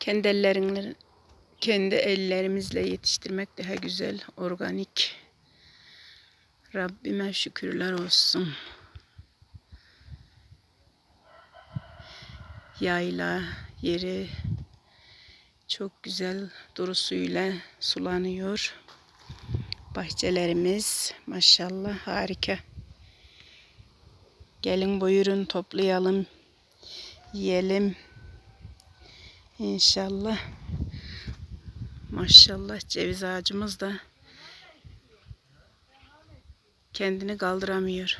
Kendi ellerinle, kendi ellerimizle yetiştirmek daha güzel, organik. Rabbime şükürler olsun. Yayla yeri çok güzel duru suyla sulanıyor. Bahçelerimiz maşallah harika. Gelin buyurun toplayalım, yiyelim. İnşallah. Maşallah ceviz ağacımız da kendini kaldıramıyor.